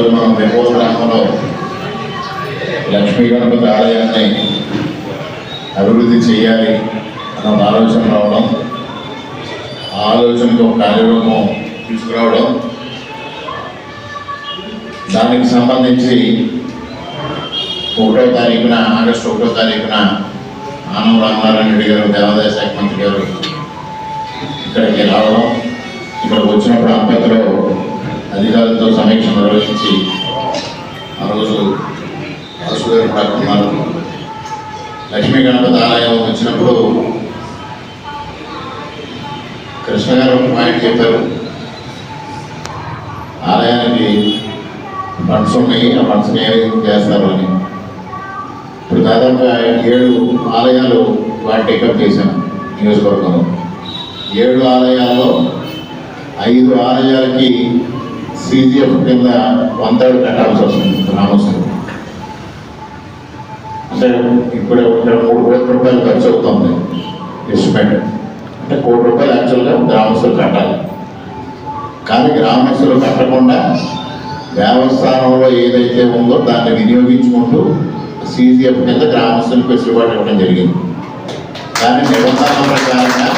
ఈరోజు మనం వెంగోల గ్రామంలో లక్ష్మీ గణపతి ఆలయాన్ని అభివృద్ధి చేయాలి అన్న ఆలోచన రావడం ఆ ఆలోచనకు ఒక కార్యరూపం తీసుకురావడం దానికి సంబంధించి ఒకటో తారీఖున ఆగస్టు ఒకటో తారీఖున ఆనం రామనారాయణ రెడ్డి గారు దేవాదాయ శాఖ మంత్రి గారు ఇక్కడికి రావడం ఇక్కడ వచ్చినప్పుడు అంపతిలో అధికారులతో సమీక్ష నిర్వహించి ఆ రోజు వాసు గారు కూడా ఉన్నారు లక్ష్మీ గణపతి ఆలయం వచ్చినప్పుడు కృష్ణ గారు పాయింట్ చెప్పారు. ఆలయానికి ఫండ్స్ ఉన్నాయి ఆ ఫండ్స్ని ఏ విధంగా చేస్తారు అని. ఇప్పుడు దాదాపుగా ఏడు ఆలయాలు వాటి టేకప్ చేశాం నియోజకవర్గంలో. ఏడు ఆలయాల్లో ఐదు ఆలయాలకి సీజీఎఫ్ కింద వంతాడు కట్టాల్సి వస్తుంది. గ్రామస్తులు అంటే ఇప్పుడు ఇక్కడ మూడు కోట్ల రూపాయలు ఖర్చు అవుతుంది. ఎస్టిమేట్ అంటే కోటి రూపాయలు యాక్చువల్గా గ్రామస్తులు కట్టాలి. కానీ గ్రామస్తులు కట్టకుండా దేవస్థానంలో ఏదైతే ఉందో దాన్ని వినియోగించుకుంటూ సీజీఎఫ్ కింద గ్రామస్తులకు వెసులుబాటు ఇవ్వడం జరిగింది. కానీ నిబంధనల ప్రకారంగా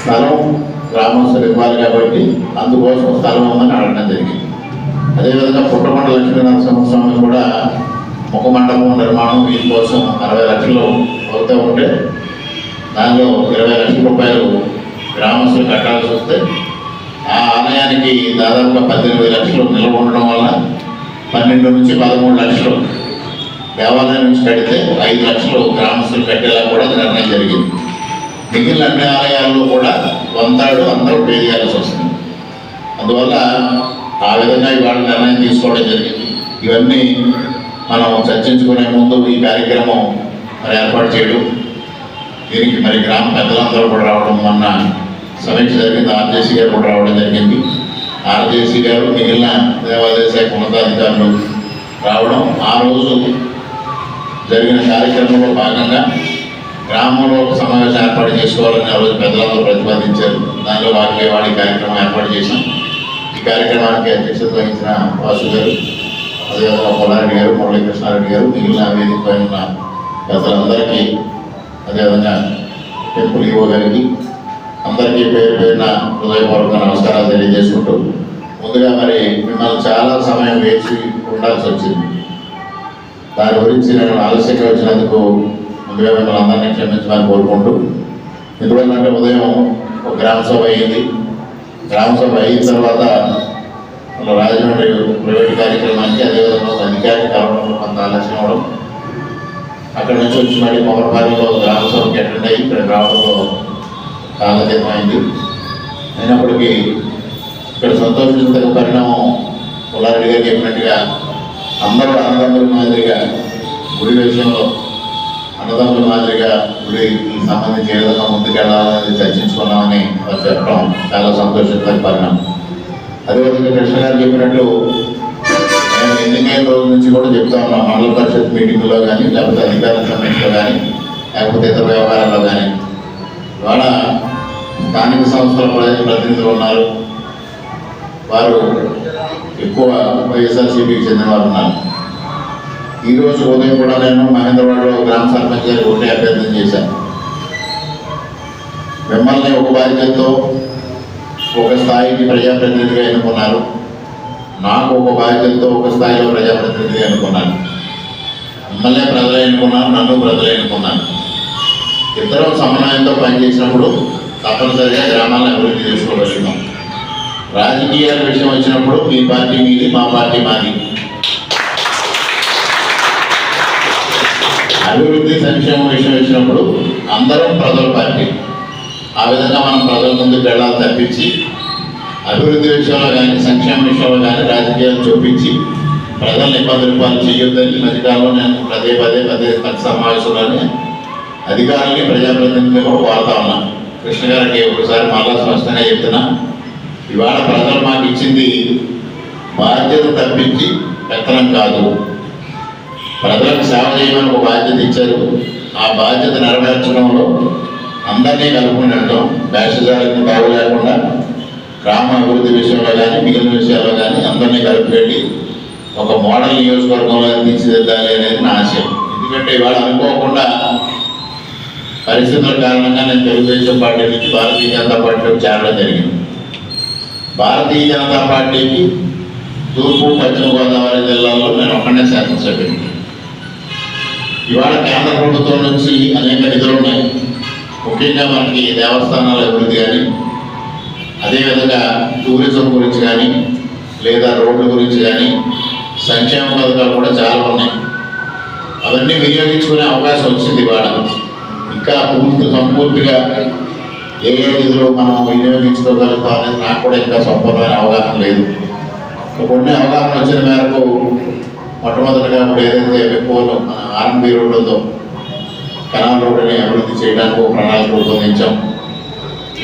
స్థలం గ్రామస్తులు ఇవ్వాలి కాబట్టి అందుకోసం స్థలం ఉందని అడగడం జరిగింది. అదేవిధంగా పుట్టమండ లక్ష్మీ సంవత్సరం కూడా ముఖ మండపం నిర్మాణం దీనికోసం అరవై లక్షలు అవుతూ ఉంటే దానిలో ఇరవై లక్షల రూపాయలు గ్రామస్తులు కట్టాల్సి వస్తే ఆ ఆలయానికి దాదాపుగా పద్దెనిమిది లక్షలు నిల్వ ఉండడం వల్ల పన్నెండు నుంచి పదమూడు లక్షలు దేవాలయం నుంచి కడితే ఐదు లక్షలు గ్రామస్తులు కట్టేలా కూడా నిర్ణయం జరిగింది. మిగిలిన అన్ని ఆలయాల్లో కూడా వంతాడు అందరూ పే చేయాల్సి వస్తుంది అందువల్ల ఆ విధంగా ఇవాళ నిర్ణయం తీసుకోవడం జరిగింది. ఇవన్నీ మనం చర్చించుకునే ముందు ఈ కార్యక్రమం మరి ఏర్పాటు చేయడం దీనికి మరి గ్రామ పెద్దలందరూ కూడా రావడం మొన్న సమీక్ష జరిగింది. ఆర్జేసీ గారు కూడా రావడం జరిగింది. ఆర్జేసీ గారు మిగిలిన దేవాదాయ శాఖ ఉన్నతాధికారులు రావడం. ఆ రోజు జరిగిన కార్యక్రమంలో భాగంగా గ్రామంలో ఒక సమావేశం ఏర్పాటు చేసుకోవాలని ఆ రోజు పెద్దలందరూ ప్రతిపాదించారు. దానిలో వారికి వాడి కార్యక్రమం ఏర్పాటు చేశాం. ఈ కార్యక్రమానికి అధ్యక్షత వహించిన వాసు గారు అదేవిధంగా పొలారెడ్డి గారు మురళీకృష్ణారెడ్డి గారు మిగిలిన వేదిక పైన ఉన్న పెద్దలందరికీ అదేవిధంగా టెంపుల్ ఈవో గారికి అందరికీ పేరు పేరున హృదయపూర్వక నమస్కారాలు తెలియజేసుకుంటూ ముందుగా మరి మిమ్మల్ని చాలా సమయం వేచి ఉండాల్సి వచ్చింది. దాని గురించి నేను ఆలస్యంగా వచ్చినందుకు ముందుగా మిమ్మల్ని అందరినీ క్షమించమని కోరుకుంటూ ఎందువల్లంటే ఉదయం ఒక గ్రామ సభ అయింది గ్రామ సభ అయిన తర్వాత రాజమండ్రి ప్రైవేట్ కార్యక్రమానికి అదేవిధంగా ఒక అధికారి కలవడంలో కొంత ఆలస్యం అవడం. అక్కడ నుంచి వచ్చి మళ్ళీ పవర్పాలిలో గ్రామ సభకి అటెండ్ అయ్యి ఇక్కడ రావడంలో కాలతీతం అయినప్పటికీ ఇక్కడ సంతోషించదగ్గ పరిణామం పుల్లారెడ్డి గారు చెప్పినట్టుగా అందరూ అన్నదమ్ముల మాదిరిగా గుడి విషయంలో అన్నదమ్ముల మాదిరిగా గుడికి సంబంధించి ఏ విధంగా ముందుకెళ్ళాలని చర్చించుకున్నామని వారు చెప్పడం చాలా సంతోషించదగ్గ పరిణామం. అదేవిధంగా కృష్ణ గారు చెప్పినట్లు నేను ఎన్నికైన రోజు నుంచి కూడా చెప్తా ఉన్నాం మండల పరిషత్ మీటింగ్లో కానీ లేకపోతే అధికారుల సమీక్షలో కానీ లేకపోతే ఇతర వ్యవహారాల్లో కానీ. ఇవాళ స్థానిక సంస్థల ప్రతినిధులు ఉన్నారు. వారు ఎక్కువ వైఎస్ఆర్సీపీకి చెందిన వారు ఉన్నారు. ఈరోజు ఉదయం కూడా నేను మహేంద్రవాడలో గ్రామ సర్పంచ్ గారికి ఒకటే అభ్యర్థన చేశాను. మిమ్మల్ని ఒక బాధ్యతతో ఒక స్థాయికి ప్రజాప్రతినిధిగా ఎన్నుకున్నారు. నాకు ఒక బాధ్యతతో ఒక స్థాయిలో ప్రజాప్రతినిధిగా ఎన్నుకున్నాను మిమ్మల్ని ప్రజలు ఎన్నుకున్నాను నన్ను ప్రజలు ఎన్నుకున్నాను ఇద్దరం సమన్వయంతో పనిచేసినప్పుడు తప్పనిసరిగా గ్రామాలను అభివృద్ధి చేసుకోగలుగుతాం రాజకీయాల విషయం వచ్చినప్పుడు మీ పార్టీ మీది మా పార్టీ మాది. అభివృద్ధి సంక్షేమ విషయం వచ్చినప్పుడు అందరం ప్రజల పార్టీ. ఆ విధంగా మనం ప్రజల ముందుకు వెళ్ళాలి తప్పించి అభివృద్ధి విషయంలో కానీ సంక్షేమ విషయంలో కానీ రాజకీయాలు చూపించి ప్రజల్ని ఇబ్బందులు పాలు చేయొద్దని మధ్య మధ్యకాలంలో నేను పదే పదే పదే పది సమావేశంలోనే అధికారులని ప్రజాప్రతినిధులు కూడా వాడుతా ఉన్నా కృష్ణ గారికి ఒకసారి మళ్ళా స్పష్టంగా చెప్తున్నా ఇవాళ ప్రజలు మాకు ఇచ్చింది బాధ్యత తప్పించి పెత్తనం కాదు. ప్రజలకు సేవ చేయడానికి ఒక బాధ్యత ఇచ్చారు. ఆ బాధ్యత నెరవేర్చడంలో అందరినీ కలుపుకుని వెళ్ళడం భేషజాలకు తావు లేకుండా గ్రామ అభివృద్ధి విషయంలో కానీ మిగిలిన విషయాల్లో కానీ అందరినీ కలిపి ఒక మోడల్ నియోజకవర్గంలో తీర్చిదిద్దాలి అనేది నా ఆశయం. ఎందుకంటే ఇవాళ అనుకోకుండా పరిస్థితుల కారణంగా నేను తెలుగుదేశం పార్టీ నుంచి భారతీయ జనతా పార్టీలోకి చేరడం జరిగింది. భారతీయ జనతా పార్టీకి తూర్పు పశ్చిమ గోదావరి జిల్లాలో నేను ఒక్కనే శాసనసభ్యుడిని. ఇవాళ కేంద్ర ప్రభుత్వం నుంచి అనేక నిధులు ఉన్నాయి. ముఖ్యంగా మనకి దేవస్థానాల అభివృద్ధి కానీ అదేవిధంగా టూరిజం గురించి కానీ లేదా రోడ్ల గురించి కానీ సంక్షేమ పథకాలు కూడా చాలా ఉన్నాయి. అవన్నీ వినియోగించుకునే అవకాశం వచ్చింది ఇవాళ. ఇంకా పూర్తి సంపూర్తిగా ఏ ఏ నిధులు మనం వినియోగించుకోగలుగుతాం అనేది నాకు కూడా ఇంకా సంపూర్ణమైన అవగాహన లేదు. కొన్ని అవగాహన వచ్చిన మేరకు మొట్టమొదటిగా ఇప్పుడు ఏదైతే ఎక్కువలో మన ఆర్ఎంబి రోడ్డు ఉందో కెనాల్ రోడ్డుని అభివృద్ధి చేయడానికి ఒక ప్రణాళిక రూపొందించాం.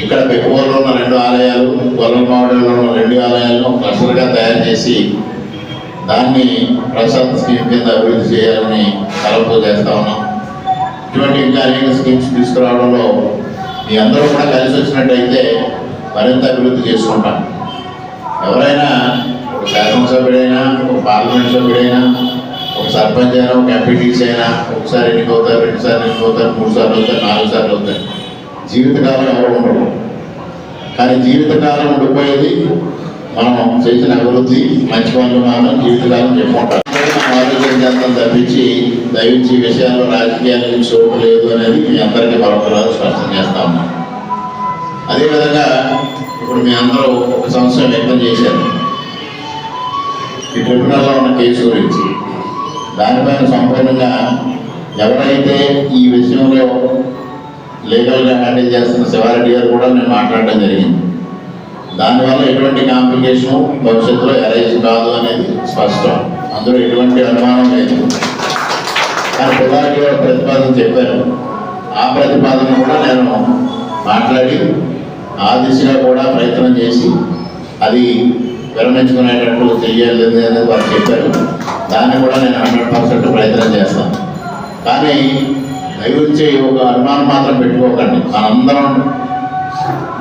ఇక్కడ పెక్కువలో ఉన్న రెండు ఆలయాలు గొల్లమావడిలో ఉన్న రెండు ఆలయాలను క్లస్టర్గా తయారు చేసి దాన్ని ప్రసాద్ స్కీమ్ కింద అభివృద్ధి చేయాలని తలపు చేస్తా ఉన్నాం. ఇటువంటి ఇంకా అనేక స్కీమ్స్ తీసుకురావడంలో మీ అందరూ కూడా కలిసి వచ్చినట్టయితే మరింత అభివృద్ధి చేసుకుంటాం. ఎవరైనా ఒక శాసనసభ్యుడైనా ఒక పార్లమెంట్ సభ్యుడైనా ఒక సర్పంచ్ అయినా ఒక ఎంపీటీసీ అయినా ఒకసారి ఎన్నికవుతారు రెండుసార్లు ఎన్నికవుతారు మూడు సార్లు అవుతారు నాలుగు సార్లు అవుతారు. జీవితకాలం ఎవరు ఉండరు. కానీ జీవితకాలం ఉండిపోయేది మనం చేసిన అభివృద్ధి మంచి పనులు మాత్రం జీవితకాలం చెప్పుకుంటాం. మనం ఆరోగ్యం చేస్తాం తప్పించి దయించి విషయాల్లో రాజకీయాలకు చోటు లేదు అనేది మీ అందరికీ మరొకరాలు స్పష్టం చేస్తా ఉన్నాం. అదేవిధంగా ఇప్పుడు మీ అందరూ ఒక సంవత్సరం వ్యక్తం చేశారు. ఈ ట్రిబ్యునల్లో ఉన్న కేసు గురించి. దానిపైన సంపూర్ణంగా ఎవరైతే ఈ విషయంలో లీగల్గా హ్యాండిల్ చేస్తున్న శివారెడ్డి గారు కూడా నేను మాట్లాడడం జరిగింది. దానివల్ల ఎటువంటి కాంప్లికేషను భవిష్యత్తులో ఎరైజ్ కాదు అనేది స్పష్టం. అందులో ఎటువంటి అనుమానం లేదు. కానీ పుల్లారెడ్డి గారు ప్రతిపాదన చెప్పారు. ఆ ప్రతిపాదన కూడా నేను మాట్లాడి ఆ దిశగా కూడా ప్రయత్నం చేసి అది విరమించుకునేటట్టు చెయ్యాలి అనేది వారు చెప్పారు. దాన్ని కూడా నేను హండ్రెడ్ పర్సెంట్ ప్రయత్నం చేస్తాను. కానీ దయవుంచి ఒక అనుమానం మాత్రం పెట్టుకోకండి. మనందరం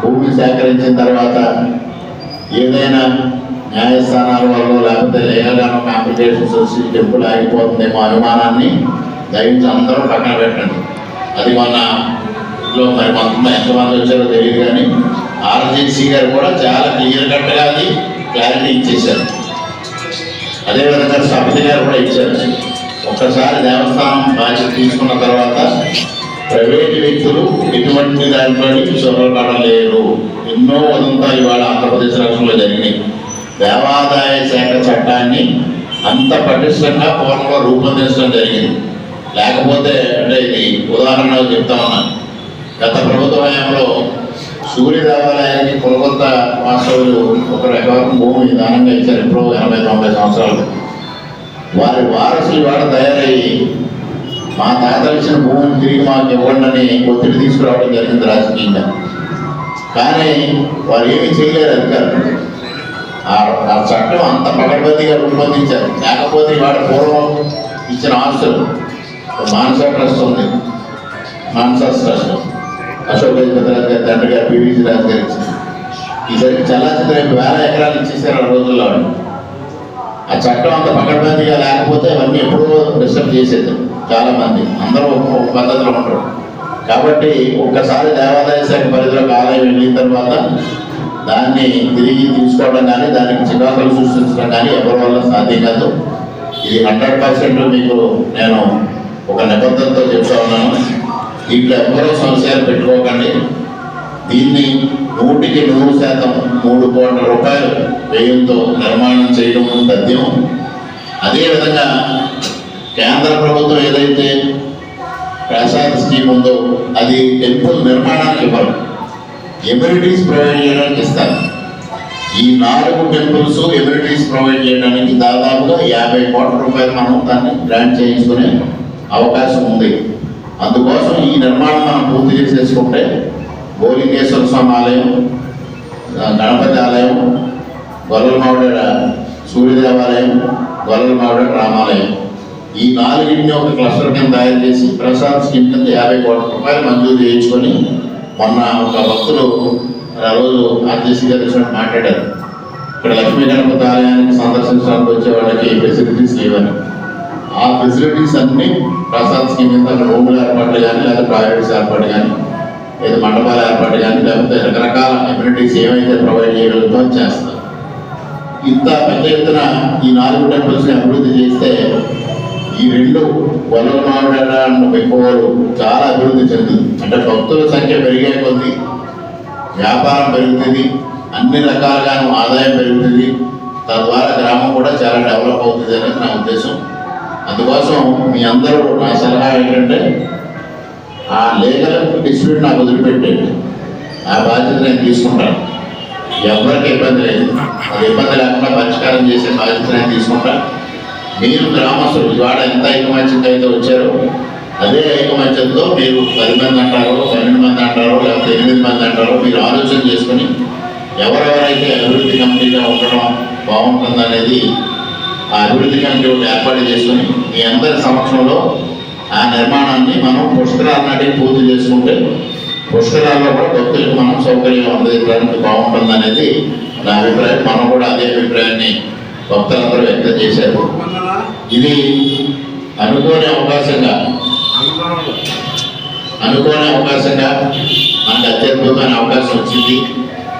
భూమి సేకరించిన తర్వాత ఏదైనా న్యాయస్థానాల వల్ల లేకపోతే లేఖగానో కాంప్లికేషన్స్ వచ్చి టెంపుల్ ఆగిపోతుందేమో అనుమానాన్ని దయవించి అందరూ పక్కన పెట్టండి. అది మన ఇంట్లో మరి కొంతమంది ఎంతమంది వచ్చారో తెలియదు కానీ ఆర్జీసీ గారు కూడా చాలా క్లియర్ కట్గా అది క్లారిటీ ఇచ్చేశారు. అదేవిధంగా సమితి గారు కూడా ఇచ్చారు. ఒక్కసారి దేవస్థానం బాధ్యత తీసుకున్న తర్వాత ప్రైవేట్ వ్యక్తులు ఎటువంటి దాంట్లో చొరవడలేరు ఎన్నో ఉదంతాలు ఇవాళ ఆంధ్రప్రదేశ్ రాష్ట్రంలో జరిగినాయి. దేవాదాయ శాఖ చట్టాన్ని అంత పటిష్టంగా పూర్వంలో రూపొందించడం జరిగింది. లేకపోతే అంటే ఇది ఉదాహరణ చెప్తా ఉన్నాను గత ప్రభుత్వ హయాంలో సూర్య దేవాలయానికి కులకొత్త మాస్టర్లు ఒక ఎకరం భూమి దానంగా ఇచ్చారు. ఎప్పుడో ఎనభై తొంభై సంవత్సరాలు. వారి వారసులు వాడ తయారయ్యి మా తాత ఇచ్చిన భూమిని తిరిగి మాకు ఇవ్వండి అని ఒత్తిడి తీసుకురావడం జరిగింది రాజకీయంగా. కానీ వారు ఏమీ చేయలేరు అధికారులు. ఆ చట్టం అంత పకడ్బందీగా రూపొందించారు. లేకపోతే వాడ పూర్వం ఇచ్చిన ఆస్తులు మానస ట్రస్ట్ ఉంది. మానస ట్రస్ట్. అశోక్ గజపతిరాజు గారి తండ్రి గారు పివిజి రాజు గారు ఇచ్చింది ఈసారి చలనచిత్రం వేల ఎకరాలు ఇచ్చేసారు ఆ రోజుల్లో ఆ చట్టం అంత పకడ్బందీగా లేకపోతే అవన్నీ ఎప్పుడో డిస్టర్బ్ చేసేది చాలామంది. అందరూ ఒక పద్ధతిలో ఉంటారు. కాబట్టి ఒక్కసారి దేవాదాయ శాఖ పరిధిలోకి ఆలయం వెళ్ళిన తర్వాత దాన్ని తిరిగి తీసుకోవడం కానీ దానికి చికాకులు సృష్టించడం కానీ ఎవరి వల్ల సాధ్యం కాదు. ఇది హండ్రెడ్ పర్సెంట్ మీకు నేను ఒక నిబంధనతో చెప్తా ఉన్నాను. దీంట్లో ఎవరో సంశయాలు పెట్టుకోకండి. దీన్ని నూటికి నూరు శాతం మూడు కోట్ల రూపాయలు వ్యయంతో నిర్మాణం చేయడం తథ్యం అదేవిధంగా కేంద్ర ప్రభుత్వం ఏదైతే ప్రసాద్ స్కీమ్ ఉందో అది టెంపుల్ నిర్మాణానికి ఇవ్వరు. ఎమ్యూనిటీస్ ప్రొవైడ్ చేయడానికి ఇస్తారు. ఈ నాలుగు టెంపుల్స్ ఎమ్యూనిటీస్ ప్రొవైడ్ చేయడానికి దాదాపుగా యాభై కోట్ల రూపాయలు మనం దాన్ని గ్రాంట్ చేయించుకునే అవకాశం ఉంది. అందుకోసం ఈ నిర్మాణం మనం పూర్తి చేసేసుకుంటే గోలింగేశ్వర స్వామి ఆలయం గణపతి ఆలయం గొల్లమావిడ సూర్య దేవాలయం గొల్లమావిడ రామాలయం. ఈ నాలుగింటిని ఒక క్లస్టర్ కింద తయారు చేసి ప్రసాద్ స్కీమ్ కింద యాభై కోట్ల రూపాయలు మంజూరు చేయించుకొని మొన్న ఒక భక్తులు ఆ రోజు ఆర్జేసీ గారు మాట్లాడారు. ఇక్కడ లక్ష్మీ గణపతి ఆలయానికి సందర్శించడానికి వచ్చే వాళ్ళకి ఫెసిలిటీస్ లేవని. ఆ ఫెసిలిటీస్ అన్ని ప్రసాద్ స్కీమ్ కింద అక్కడ ఏర్పాట్లు కానీ లేదా టాయిలెట్స్ ఏర్పాటు కానీ లేదా మండపాల ఏర్పాటు కానీ లేకపోతే రకరకాల ఎమ్యూనిటీస్ ఏవైతే ప్రొవైడ్ చేయగలుగుతో చేస్తారు. ఇంత పెద్ద ఎత్తున ఈ నాలుగు టెంపుల్స్ని అభివృద్ధి చేస్తే ఈ రెండు వలమావిడ పెక్కువలు చాలా అభివృద్ధి చెందుతుంది. అంటే భక్తుల సంఖ్య పెరిగే కొద్దీ వ్యాపారం పెరుగుతుంది అన్ని రకాలుగాను ఆదాయం పెరుగుతుంది. తద్వారా గ్రామం కూడా చాలా డెవలప్ అవుతుంది అనేది నా ఉద్దేశం. అందుకోసం మీ అందరూ నా సలహా ఏంటంటే ఆ లీగల్ డిస్ప్యూట్ నాకు వదిలిపెట్టండి ఆ బాధ్యత నేను తీసుకుంటాను. ఎవరికి ఇబ్బంది లేదు. అది ఇబ్బంది లేకుండా పరిష్కారం చేసే బాధ్యత నేను తీసుకుంటాను మీరు గ్రామస్తులు ఇవాడ ఎంత ఐకమత్యంగా అయితే వచ్చారో అదే ఐకమత్యంతో మీరు పది మంది అంటారో పన్నెండు మంది అంటారో లేకపోతే ఎనిమిది మంది అంటారో మీరు ఆలోచన చేసుకుని ఎవరెవరైతే అభివృద్ధి కమిటీగా ఉండడం బాగుంటుందనేది ఆ అభివృద్ధి కమిటీ ఒకటి ఏర్పాటు చేసుకుని మీ అందరి సమక్షంలో ఆ నిర్మాణాన్ని మనం పుష్కరాల నాటికి పూర్తి చేసుకుంటే పుష్కరాల్లో కూడా భక్తులకు మనం సౌకర్యం అందజేయడానికి బాగుంటుంది అనేది నా అభిప్రాయం. మనం కూడా అదే అభిప్రాయాన్ని భక్తులందరూ వ్యక్తం చేశారు. ఇది అనుకోని అవకాశంగా అనుకోని అవకాశంగా మనకు అత్యద్భుతమైన అవకాశం వచ్చింది.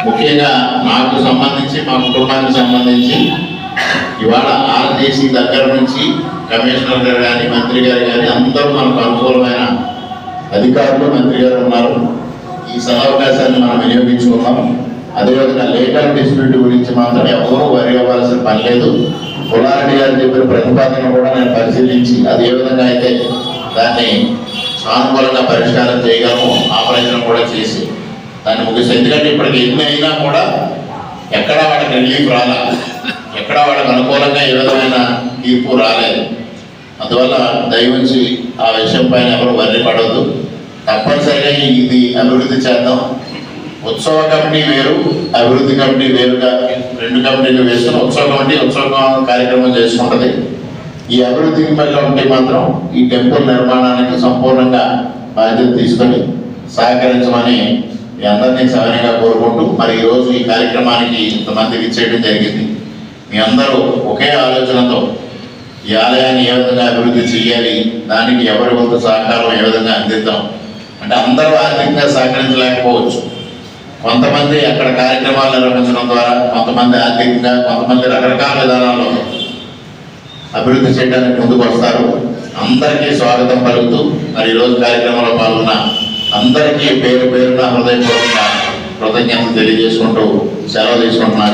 ముఖ్యంగా నాకు సంబంధించి మా కుటుంబానికి సంబంధించి ఇవాళ ఆర్టీసీ దగ్గర నుంచి కమిషనర్ గారు కానీ మంత్రి గారు కానీ అందరూ మనకు అనుకూలమైన అధికారులు మంత్రి గారు ఉన్నారు. ఈ సదవకాశాన్ని మనం వినియోగించుకున్నాం. అదేవిధంగా లేటర్ డిస్ప్యూట్ గురించి మాత్రం ఎవరూ వరి అవ్వాల్సిన పని లేదు. పుల్లారెడ్డి గారు చెప్పిన ప్రతిపాదన కూడా నేను పరిశీలించి అది ఏ విధంగా అయితే దాన్ని సానుకూలంగా పరిష్కారం చేయగలము ఆపరేషన్ కూడా చేసి. దాన్ని ముగిసి ఎందుకంటే ఇప్పటికి ఎన్ని అయినా కూడా ఎక్కడ వాడికి రిలీఫ్ రాలా. ఎక్కడ వాళ్ళకు అనుకూలంగా ఏ విధమైన తీర్పు రాలేదు. అందువల్ల దయవుంచి ఆ విషయం పైన ఎవరు వర్రి పడవద్దు తప్పనిసరిగా ఇది అభివృద్ధి చేద్దాం. ఉత్సవ కమిటీ వేరు అభివృద్ధి కమిటీ వేరుగా రెండు కమిటీలు వేసుకుని ఉత్సవ కమిటీ ఉత్సవ కార్యక్రమం చేసుకుంటుంది. ఈ అభివృద్ధి కమిటీ మాత్రం ఈ టెంపుల్ నిర్మాణానికి సంపూర్ణంగా బాధ్యత తీసుకొని సహకరించమని మీ అందరినీ సవినయంగా కోరుకుంటూ మరి ఈరోజు ఈ కార్యక్రమానికి ఇంతమందికి ఇచ్చేయడం జరిగింది. మీ అందరూ ఒకే ఆలోచనతో ఈ ఆలయాన్ని ఏ విధంగా అభివృద్ధి చేయాలి దానికి ఎవరి వంతు సహకారం ఏ విధంగా అందిద్దాం? అంటే అందరూ ఆర్థికంగా సహకరించలేకపోవచ్చు. కొంతమంది అక్కడ కార్యక్రమాలు నిర్వహించడం ద్వారా కొంతమంది ఆర్థికంగా కొంతమంది రకరకాల విధానాల్లో అభివృద్ధి చేయడానికి ముందుకు వస్తారు అందరికీ స్వాగతం పలుకుతూ మరి ఈరోజు కార్యక్రమంలో పాల్గొన్న అందరికీ పేరు పేరున హృదయపూర్వక కృతజ్ఞతలు తెలియజేసుకుంటూ సెలవు తీసుకుంటున్నా